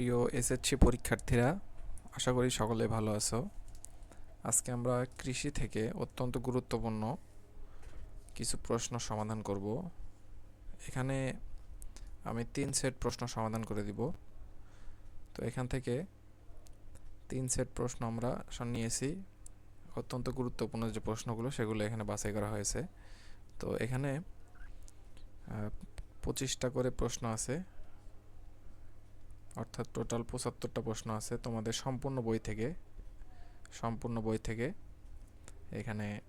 প্রিয় এসএসসি পরীক্ষার্থীরা, আশা করি সকলে ভালো আছো। আজকে আমরা কৃষি থেকে অত্যন্ত গুরুত্বপূর্ণ কিছু প্রশ্ন সমাধান করব। এখানে আমি তিন সেট প্রশ্ন সমাধান করে দিব। তো এখান থেকে তিন সেট প্রশ্ন আমরা নিয়েছি। অত্যন্ত গুরুত্বপূর্ণ যে প্রশ্নগুলো, সেগুলো এখানে বাছাই করা হয়েছে। তো এখানে পঁচিশটা করে প্রশ্ন আছে। অর্থাৎ টোটাল পঁচাত্তরটা প্রশ্ন আছে। তোমাদের সম্পূর্ণ বই থেকে, সম্পূর্ণ বই থেকে এখানে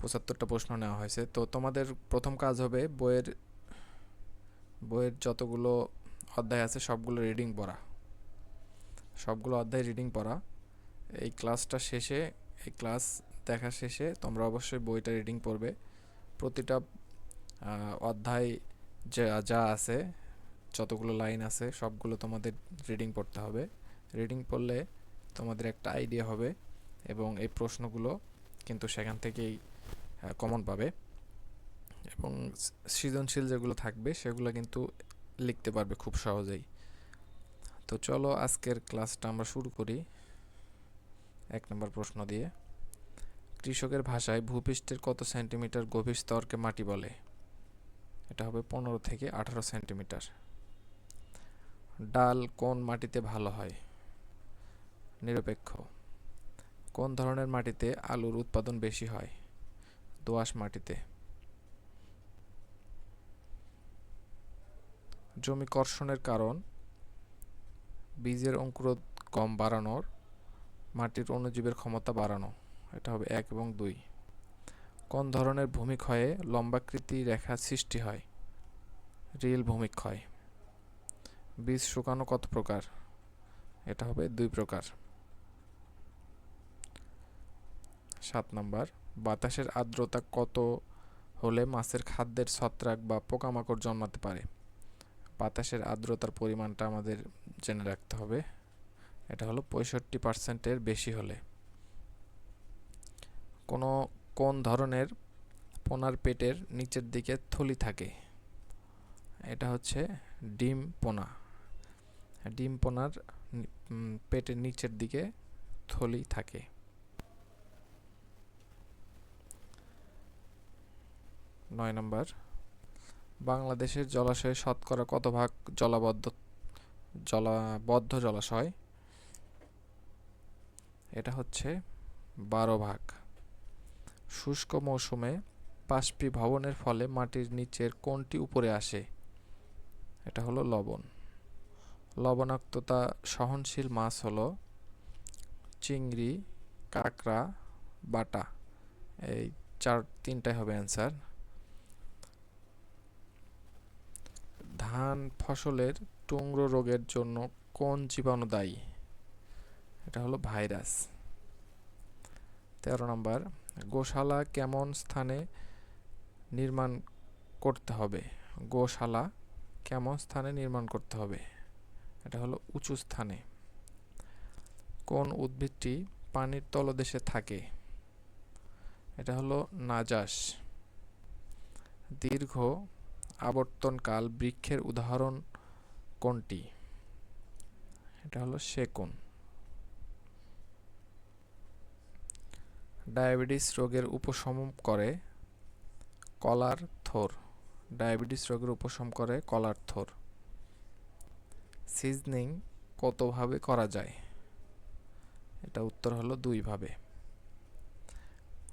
পঁচাত্তরটা প্রশ্ন নেওয়া হয়েছে। তো তোমাদের প্রথম কাজ হবে বইয়ের বইয়ের যতগুলো অধ্যায় আছে সবগুলো রিডিং পড়া। সবগুলো অধ্যায় রিডিং পড়া। এই ক্লাসটা শেষে, এই ক্লাস দেখা শেষে তোমরা অবশ্যই বইটা রিডিং পড়বে। প্রতিটা অধ্যায় যা যা আছে যতগুলো লাইন আছে, সবগুলো তোমাদের রিডিং পড়তে হবে। রিডিং পড়লে তোমাদের একটা আইডিয়া হবে এবং এই প্রশ্নগুলো কিন্তু সেখান থেকেই কমন পাবে। এবং সৃজনশীল যেগুলো থাকবে, সেগুলো কিন্তু লিখতে পারবে খুব সহজেই। তো চলো আজকের ক্লাসটা আমরা শুরু করি এক নম্বর প্রশ্ন দিয়ে। কৃষকের ভাষায় ভূপৃষ্ঠের কত সেন্টিমিটার গভীর স্তরকে মাটি বলে? এটা হবে পনেরো থেকে আঠারো সেন্টিমিটার ডাল কোন মাটিতে ভালো হয়? নিরপেক্ষ। কোন ধরনের মাটিতে আলুর উৎপাদন বেশি হয়? দোআঁশ মাটিতে। জমি কর্ষণের কারণ, বীজের অঙ্কুরোদ্গম বাড়ানোর, মাটির অণুজীবের ক্ষমতা বাড়ানো। এটা হবে এক এবং দুই। কোন ধরনের ভূমিক্ষয়ে লম্বাকৃতি রেখা সৃষ্টি হয়? রিয়েল ভূমিক্ষয়। বীজ শুকানো কত প্রকার? এটা হবে দুই প্রকার। সাত নাম্বার, বাতাসের আর্দ্রতা কত হলে মাছের খাদ্যের ছত্রাক বা পোকামাকড় জন্মাতে পারে? বাতাসের আর্দ্রতার পরিমাণটা আমাদের জেনে রাখতে হবে। এটা হলো পঁয়ষট্টি পার্সেন্টের বেশি হলে। কোনো কোন ধরনের পোনার পেটের নিচের দিকে থলি থাকে? এটা হচ্ছে ডিম পোনা। ডিম পোনার পেটের নিচের দিকে থলি থাকে। নয় নম্বর, বাংলাদেশের জলাশয়ে শতকরা কত ভাগ জলাবদ্ধ জলাবদ্ধ জলাশয়? এটা হচ্ছে বারো ভাগ। শুষ্ক মৌসুমে বাষ্পীভবনের ফলে মাটির নিচের কোনটি উপরে আসে। এটা হলো লবণ। লবণাক্ততা সহনশীল মাছ হলো চিংড়ি, কাঁকড়া, বাটা। এই চার, তিনটাই হবে অ্যান্সার ধান ফসলের টুংরো রোগের জন্য কোন জীবাণু দায়ী? এটা হলো ভাইরাস। তেরো নম্বর, গোশালা কেমন স্থানে নির্মাণ করতে হবে? গোশালা কেমন স্থানে নির্মাণ করতে হবে? এটা হলো উঁচু স্থানে। কোন উদ্ভিদটি পানির তলদেশে থাকে? এটা হলো নাজাস। দীর্ঘ আবর্তনকাল বৃক্ষের উদাহরণ কোনটি? এটা হলো সেকুন। ডায়াবেটিস রোগের উপশম করে কলার থোর। ডায়াবেটিস রোগের উপশম করে কলার থোর। সিজনিং কতভাবে করা যায়? এটা উত্তর হলো দুইভাবে।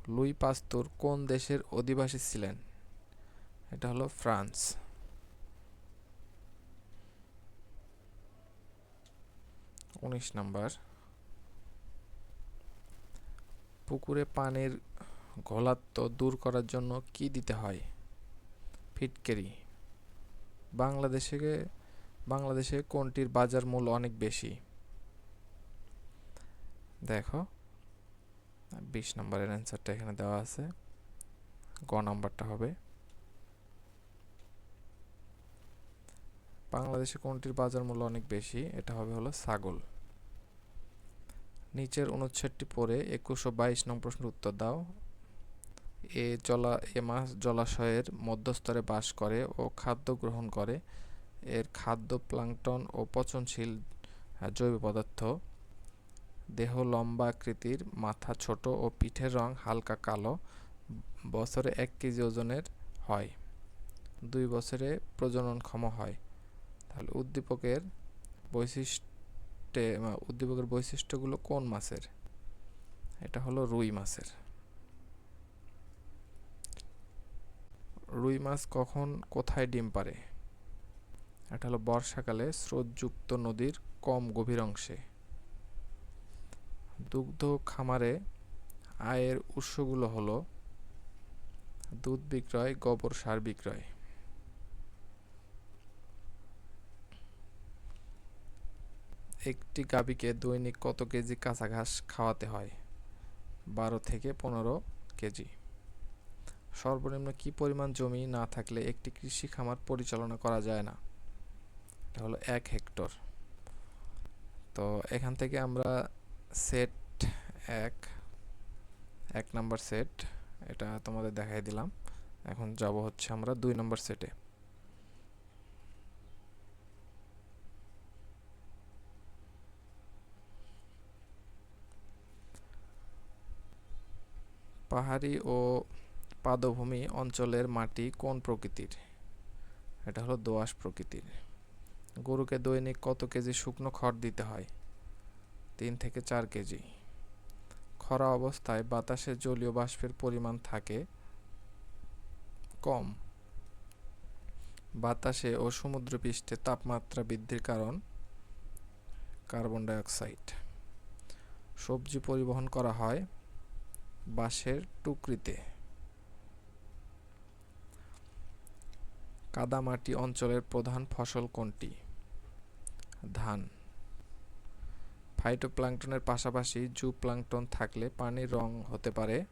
লুই পাস্তুর কোন দেশের অধিবাসী ছিলেন? এটা হলো ফ্রান্স। উনিশ নাম্বার। পুকুরে পানির ঘোলাত্ব দূর করার জন্য কি দিতে হয়? ফিটকেরি। বাংলাদেশে বাংলাদেশে কোনটির বাজার মূল্য অনেক বেশি? দেখো, বিশ নম্বরের অ্যান্সারটা এখানে দেওয়া আছে। গ নাম্বারটা হবে, বাংলাদেশে কোনটির বাজার মূল্য অনেক বেশি? এটা হবে হলো ছাগল। নিচের অনুচ্ছেদটি পড়ে একুশ ও বাইশ নং প্রশ্নের উত্তর দাও। এ জলা, এ মাছ জলাশয়ের মধ্যস্তরে বাস করে ও খাদ্য গ্রহণ করে। এর খাদ্য প্লাঙ্কটন ও পচনশীল জৈব পদার্থ। দেহ লম্বা আকৃতির, মাথা ছোট ও পিঠের রং হালকা কালো, বছরে এক কেজি ওজনের হয়। দুই বছরে প্রজননক্ষম হয়। তাহলে উদ্দীপকের বৈশিষ্ট্যে উদ্দীপকের বৈশিষ্ট্যগুলো কোন মাছের? এটা হলো রুই মাছের। রুই মাছ কখন, কোথায় ডিম পারে এটা হলো বর্ষাকালে স্রোতযুক্ত নদীর কম গভীর অংশে। দুগ্ধ খামারে আয়ের উৎসগুলো হলো দুধ বিক্রয়, গোবর সার বিক্রয়। একটি গাভীকে দৈনিক কত কেজি কাঁচা ঘাস খাওয়াতে হয়? বারো থেকে পনেরো কেজি। সর্বনিম্ন কি পরিমাণ জমি না থাকলে একটি কৃষি খামার পরিচালনা করা যায় না? হলো এক হেক্টর। তো এখান থেকে আমরা সেট এক এক নাম্বার সেট এটা তোমাদের দেখাই দিলাম। এখন যাব হচ্ছে আমরা দুই নম্বর সেটে পাহাড়ি ও পাদভূমি অঞ্চলের মাটি কোন প্রকৃতির? এটা হলো দোআঁশ প্রকৃতির। গরুকে দৈনিক কত কেজি শুকনো খড় দিতে হয়? তিন থেকে চার কেজি। খরা অবস্থায় বাতাসে জলীয় বাষ্পের পরিমাণ থাকে কম। বাতাসে ও সমুদ্রপৃষ্ঠে তাপমাত্রা বৃদ্ধির কারণ কার্বন ডাইঅক্সাইড। সবজি পরিবহন করা হয় বাঁশের টুকরিতে। কাদামাটি অঞ্চলের প্রধান ফসল কোনটি? ধান ফাইটোপ্লাঙ্কটনের পাশাপাশি জু জুপ্লাঙ্কটন থাকলে পানির রং হতে পারে।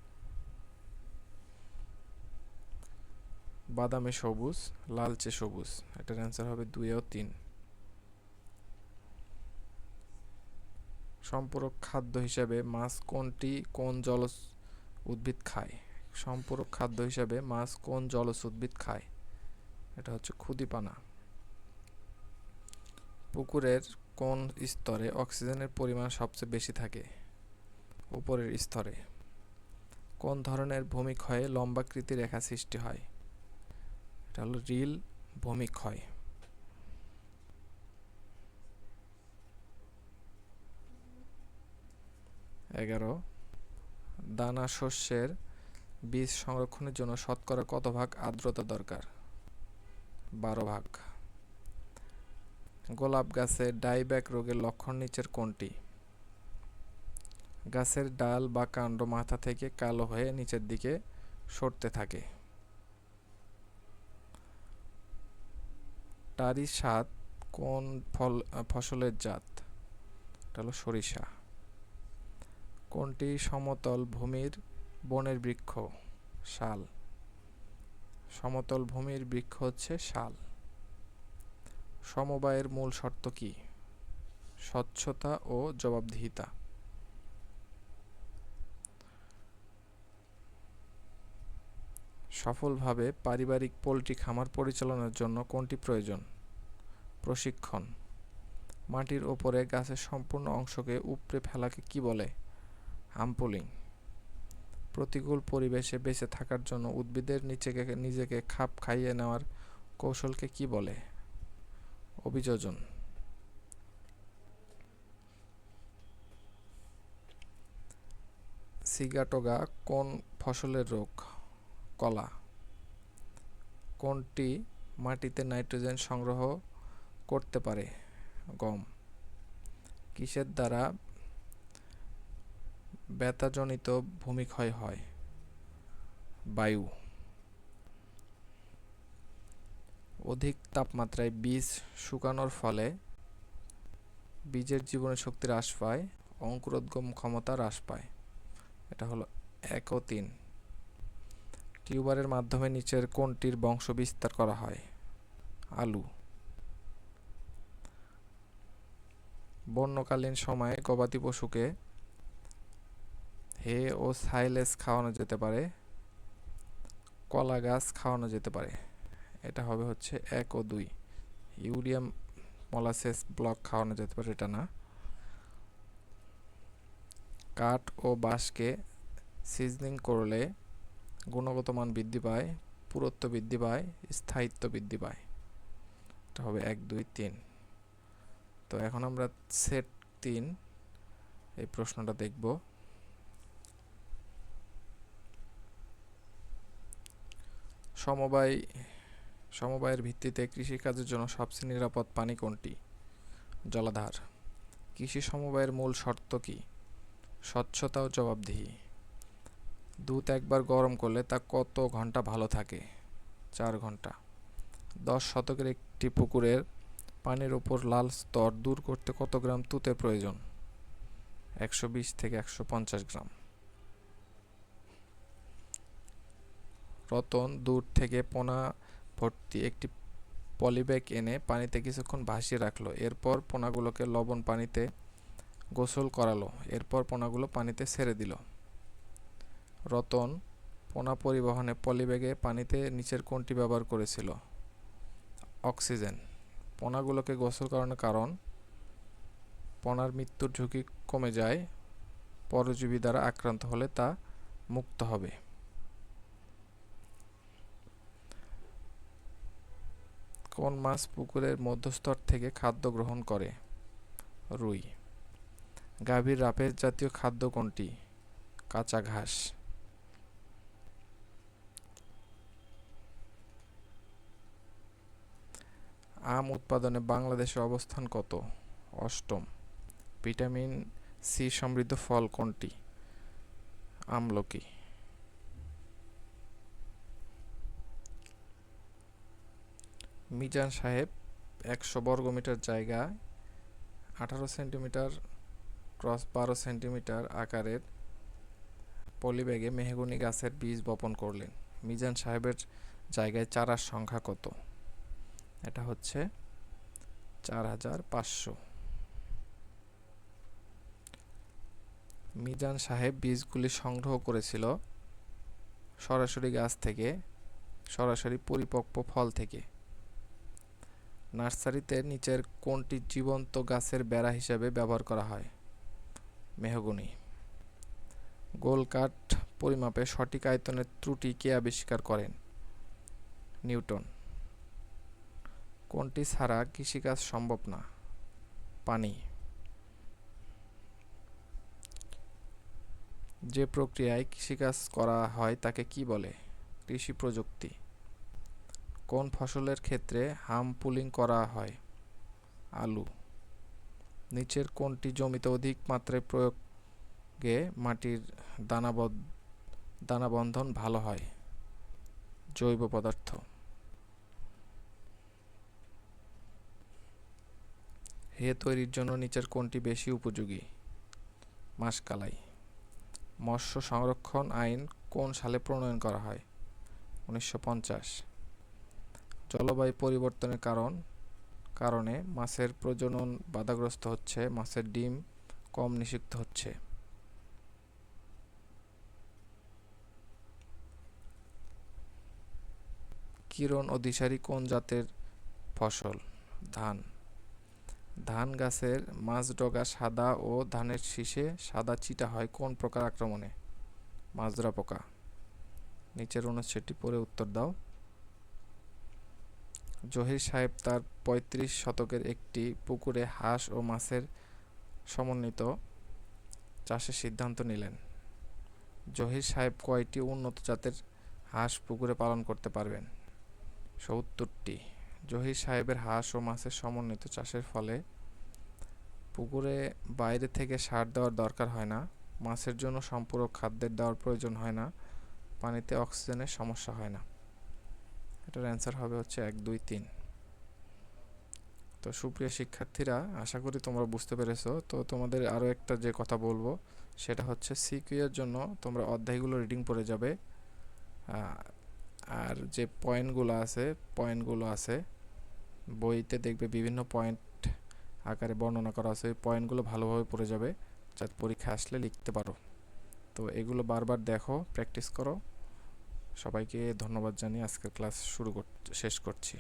বাদামি সবুজ, লালচে সবুজ। এটার অ্যান্সার হবে দুই ও তিন। সম্পূরক খাদ্য হিসাবে মাছ কোনটি কোন জলজ উদ্ভিদ খায়? সম্পূরক খাদ্য হিসাবে মাছ কোন জলজ উদ্ভিদ খায়? এটা হচ্ছে ক্ষুদিপানা। পুকুরের কোন স্তরে অক্সিজেনের পরিমাণ সবচেয়ে বেশি থাকে? উপরের স্তরে। কোন ধরনের ভূমিক্ষয়ে লম্বাকৃতি রেখা সৃষ্টি হয়? এটা হলো রিল ভূমিক্ষয় এগারো। দানা শস্যের বীজ সংরক্ষণের জন্য শতকরা কত ভাগ আর্দ্রতা দরকার? বারো ভাগ। গোলাপ গাছে ডাইব্যাক রোগের লক্ষণ নিচের কোনটি? গাছের ডাল বা কাণ্ড মাথা থেকে কালো হয়ে নিচের দিকে সরতে থাকে। টারি সাত কোন ফল, ফসলের জাত? এটা হলো সরিষা। কোনটি সমতল ভূমির বনের বৃক্ষ? শাল। সমতল ভূমির বৃক্ষ হচ্ছে শাল। সমবায়ের মূল শর্ত কি? স্বচ্ছতা ও জবাবদিহিতা। সফলভাবে পারিবারিক পোলট্রি খামার পরিচালনার জন্য কোনটি প্রয়োজন? প্রশিক্ষণ। মাটির ওপরে গাছের সম্পূর্ণ অংশকে উপড়ে ফেলাকে কি বলে? হাম্পলিং। প্রতিকূল পরিবেশে বেঁচে থাকার জন্য উদ্ভিদের নিচেকে, নিজেকে খাপ খাইয়ে নেওয়ার কৌশলকে কি বলে? অভিযোজন। সিগাটোগা কোন ফসলের রোগ? কলা। কোনটি মাটিতে নাইট্রোজেন সংগ্রহ করতে পারে? গম। কিসের দ্বারা ব্যথাজনিত ভূমিক্ষয় হয়? বায়ু। অধিক তাপমাত্রায় বীজ শুকানোর ফলে বীজের জীবনী শক্তি হ্রাস পায়, অঙ্কুরোদ্গম ক্ষমতা হ্রাস পায়। এটা হলো এক ও তিন। টিউবারের মাধ্যমে নিচের কোনটির বংশ বিস্তার করা হয়। আলু। বন্যকালীন সময়ে গবাদি পশুকে হে ও সাইলেস খাওয়ানো যেতে পারে, কলা গাছ খাওয়ানো যেতে পারে। এটা হবে হচ্ছে এক ও দুই। ইউরিয়াম মলাসেস ব্লক খাওয়ানো যেতে পারে, এটা না। কাঠ ও বাঁশকে সিজনিং করলে গুণগত মান বৃদ্ধি পায়, পুরত্ব বৃদ্ধি পায়, স্থায়িত্ব বৃদ্ধি পায়। এটা হবে এক, দুই, তিন। তো এখন আমরা সেট তিন এই প্রশ্নটা দেখব। সমবায় সমবায়ের ভিত্তিতে কৃষিকাজের জন্য সবচেয়ে নিরাপদ পানি কোনটি? জলাধার। কৃষি সমবায়ের মূল শর্ত কি? স্বচ্ছতা ও জবাবদিহি। দুধ একবার গরম করলে তা কত ঘণ্টা ভালো থাকে? চার ঘণ্টা। দশ শতকের একটি পুকুরের পানির উপর লাল স্তর দূর করতে কত গ্রাম তুতের প্রয়োজন? একশো বিশ থেকে একশো পঞ্চাশ গ্রাম। রতন দূর থেকে পোনা ভর্তি একটি পলিব্যাগ এনে পানিতে কিছুক্ষণ ভাসিয়ে রাখল। এরপর পোনাগুলোকে লবণ পানিতে গোসল করালো। এরপর পোনাগুলো পানিতে ছেড়ে দিল। রতন পোনা পরিবহনে পলিব্যাগে পানিতে নিচের কোনটি ব্যবহার করেছিল। অক্সিজেন। পোনাগুলোকে গোসল করানোর কারণ, পোনার মৃত্যুর ঝুঁকি কমে যায়, পরজীবী দ্বারা আক্রান্ত হলে তা মুক্ত হবে। কোন মাছ পুকুরের মধ্যস্তর থেকে খাদ্য গ্রহণ করে? রুই। গাভীর রাপের জাতীয় খাদ্য কোনটি? কাঁচা ঘাস। আম উৎপাদনে বাংলাদেশের অবস্থান কত? অষ্টম। ভিটামিন সি সমৃদ্ধ ফল কোনটি? আমলকি। মিজান সাহেব একশো বর্গমিটার জায়গায় আঠারো সেন্টিমিটার ক্রস বারো সেন্টিমিটার আকারের পলিব্যাগে মেহগুনি গাছের বীজ বপন করলেন। মিজান সাহেবের জায়গায় চারার সংখ্যা কত? এটা হচ্ছে চার হাজার পাঁচশো। মিজান সাহেব বীজগুলি সংগ্রহ করেছিল সরাসরি গাছ থেকে, সরাসরি পরিপক্ব ফল থেকে। নার্সারিতে নিচের কোনটি জীবন্ত গাছের বেড়া হিসাবে ব্যবহার করা হয়। মেহগুনি। গোল কাঠ পরিমাপে সঠিক আয়তনের ত্রুটি কে আবিষ্কার করেন? নিউটন। কোনটি ছাড়া কৃষিকাজ সম্ভব না। পানি। যে প্রক্রিয়ায় কৃষিকাজ করা হয় তাকে কি বলে? কৃষি প্রযুক্তি। কোন ফসলের ক্ষেত্রে হাম পুলিং করা হয়? আলু। নিচের কোনটি জমিতে অধিক মাত্রায় প্রয়োগে মাটির দানাবদ, দানাবন্ধন ভালো হয়? জৈব পদার্থ। হে তৈরির জন্য নিচের কোনটি বেশি উপযোগী? মাসকালাই। মৎস্য সংরক্ষণ আইন কোন সালে প্রণয়ন করা হয়? উনিশশো পঞ্চাশ। জলবায়ু পরিবর্তনের কারণ, কারণে মাছের প্রজনন বাধাগ্রস্ত হচ্ছে, মাছের ডিম কম নিষিক্ত হচ্ছে। কিরণ দিশারি কোন জাতের ফসল? ধান। ধান গাছের মাঝডগা সাদা ও ধানের শীষে সাদা চিটা হয় কোন প্রকার আক্রমণে? মাজরা পোকা। নিচের অনুচ্ছেদটি পরে উত্তর দাও। জহির সাহেব তার পঁয়ত্রিশ শতকের একটি পুকুরে হাঁস ও মাছের সমন্বিত চাষের সিদ্ধান্ত নিলেন। জহির সাহেব কয়টি উন্নত জাতের হাঁস পুকুরে পালন করতে পারবেন? সত্তরটি। জহির সাহেবের হাঁস ও মাছের সমন্বিত চাষের ফলে পুকুরে বাইরে থেকে সার দেওয়ার দরকার হয় না, মাছের জন্য সম্পূরক খাদ্যের দেওয়ার প্রয়োজন হয় না, পানিতে অক্সিজেনের সমস্যা হয় না। এটার অ্যান্সার হবে হচ্ছে এক, দুই, তিন। তো সুপ্রিয় শিক্ষার্থীরা, আশা করি তোমরা বুঝতে পেরেছ। তো তোমাদের আরও একটা যে কথা বলব, সেটা হচ্ছে সিকিউর জন্য তোমরা অধ্যায়গুলো রিডিং পড়ে যাবে। আর যে পয়েন্টগুলো আছে পয়েন্টগুলো আছে, বইতে দেখবে বিভিন্ন পয়েন্ট আকারে বর্ণনা করা আছে। ওই পয়েন্টগুলো ভালোভাবে পড়ে যাবে, যাতে পরীক্ষা আসলে লিখতে পারো। তো এগুলো বারবার দেখো প্র্যাকটিস করো। সবাইকে ধন্যবাদ জানিয়ে আজকের ক্লাস শুরু শেষ করছি।